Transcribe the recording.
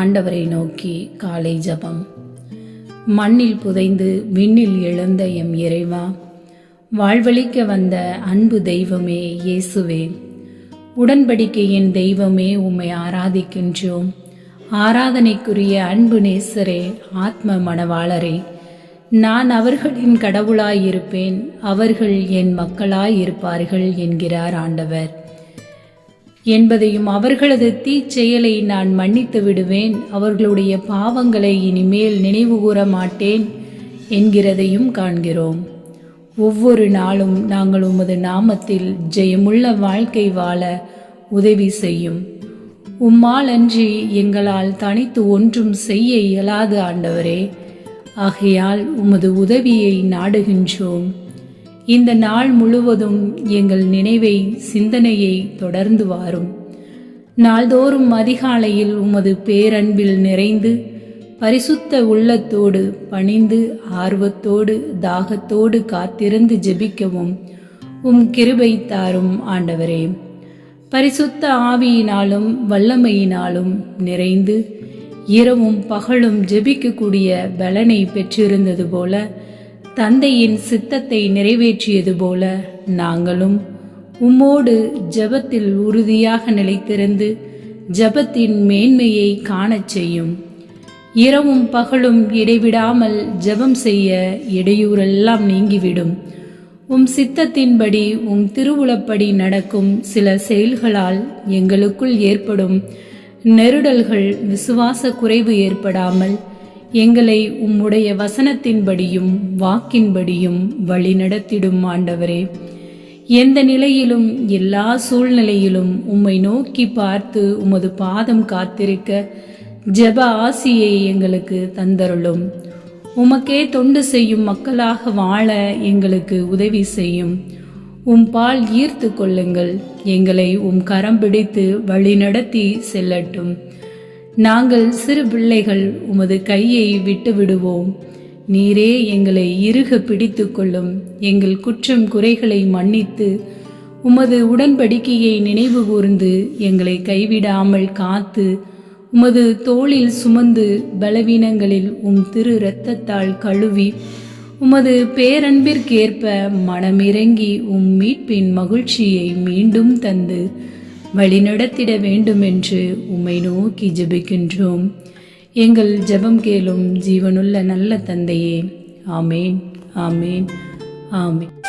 ஆண்டவரை நோக்கி காலை ஜபம். மண்ணில் புதைந்து விண்ணில் எழுந்த எம் இறைவா வாழ்வழிக்க வந்த அன்பு தெய்வமே இயேசுவே உடன்படிக்கையின் தெய்வமே உம்மை ஆராதிக்கின்றோம். ஆராதனைக்குரிய அன்பு நேசரே ஆத்ம மணவாளரே நான் அவர்களின் கடவுளாயிருப்பேன் அவர்கள் என் மக்களாயிருப்பார்கள் என்கிறார் ஆண்டவர். என்பதையும் அவர்களது தீச்செயலை நான் மன்னித்து விடுவேன். அவர்களுடைய பாவங்களை இனிமேல் நினைவு கூற மாட்டேன் என்கிறதையும் காண்கிறோம். ஒவ்வொரு நாளும் நாங்கள் உமது நாமத்தில் ஜெயமுள்ள வாழ்க்கை வாழ உதவி செய்யும். உம்மால் அன்றி எங்களால் தனித்து ஒன்றும் செய்ய இயலாது ஆண்டவரே. ஆகையால் உமது உதவியை நாடுகின்றோம். இந்த நாள் முழுவதும் எங்கள் நினைவை சிந்தனையை தொடர்ந்து வாரும். நாள்தோறும் அதிகாலையில் உமது பேரன்பில் நிறைந்து பரிசுத்த உள்ளத்தோடு பணிந்து ஆர்வத்தோடு தாகத்தோடு காத்திருந்து ஜெபிக்கவும். உம் கிருபை தாரும் ஆண்டவரே. பரிசுத்த ஆவியினாலும் வல்லமையினாலும் நிறைந்து இரவும் பகலும் ஜெபிக்கக்கூடிய பலனை பெற்றிருந்தது போல தந்தையின் சித்தத்தை நிறைவேற்றியது போல நாங்களும் உம்மோடு ஜெபத்தில் உறுதியாக நிலைத்திருந்து ஜெபத்தின் மேன்மையை காணச் செய்யும். இரவும் பகலும் இடைவிடாமல் ஜெபம் செய்ய இடையூறெல்லாம் நீங்கிவிடும். உம் சித்தத்தின்படி உம் திருவுளப்படி நடக்கும் சில செயல்களால் எங்களுக்குள் ஏற்படும் நெருடல்கள் விசுவாச குறைவு ஏற்படாமல் எங்களை உம்முடைய வசனத்தின்படியும் வாக்கின்படியும் வழிநடத்திடும் ஆண்டவரே. எந்த நிலையிலும் எல்லா சூழ்நிலையிலும் உம்மை நோக்கி பார்த்து உமது பாதம் காத்திருக்க ஜெப ஆசியை எங்களுக்கு தந்தருளும். உமக்கே தொண்டு செய்யும் மக்களாக வாழ எங்களுக்கு உதவி செய்யும். உம் பால் ஈர்த்து கொள்ளுங்கள். எங்களை உம் கரம் பிடித்து வழிநடத்தி செல்லட்டும். நாங்கள் சிறு பிள்ளைகள் உமது கையை விட்டு விடுவோம் நீரே எங்களை இறுக பிடித்து கொள்ளும் எங்கள் குற்றம் குறைகளை மன்னித்து உமது உடன்படிக்கையை நினைவு கூர்ந்து எங்களை கைவிடாமல் காத்து உமது தோளில் சுமந்து பலவீனங்களில் உம் திரு இரத்தத்தால் கழுவி உமது பேரன்பிற்கேற்ப மனமிறங்கி உம் மீட்பின் மகிழ்ச்சியை மீண்டும் தந்து வழிநடத்திட வேண்டுமென்று உம்மை நோக்கி ஜெபிக்கின்றோம். எங்கள் ஜெபம் கேளும் ஜீவனுள்ள நல்ல தந்தையே. ஆமேன் ஆமேன் ஆமேன்.